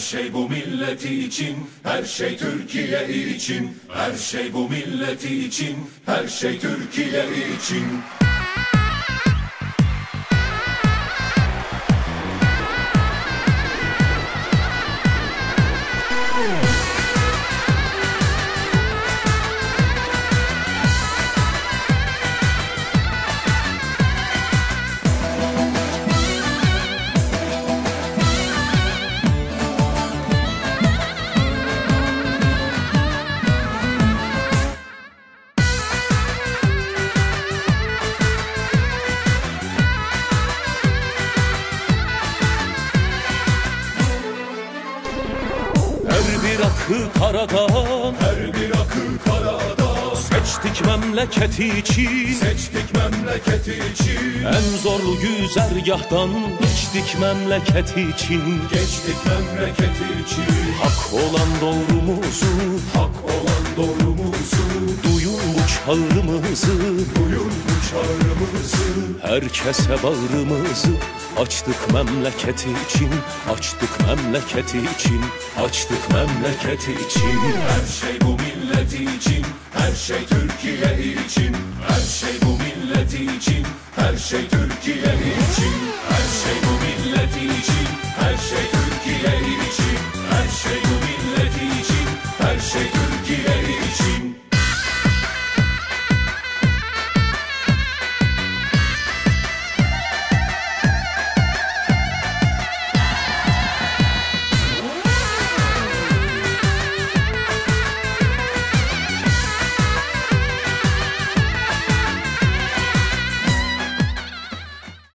şey bu milleti için, her şey Türkiye için. Her şey bu milleti için, her şey Türkiye için. Akı karadan Her bir akı karada, Seçtik memleketi için seçtik memleketi için. En zorlu güzergahtan Geçtik memleketi için Geçtik memleketi için. Hak olan doğrumuzu Hak olan doğrumuzu, Duyun bu çağrımızı duyun bu çağrımızı. Herkese bağrımızı Açtık memleketi için Açtık memleketi için Açtık memleketi için Her şey bu milleti için, her şey Türkiye için. Her şey bu milleti için, her şey Türkiye için. Her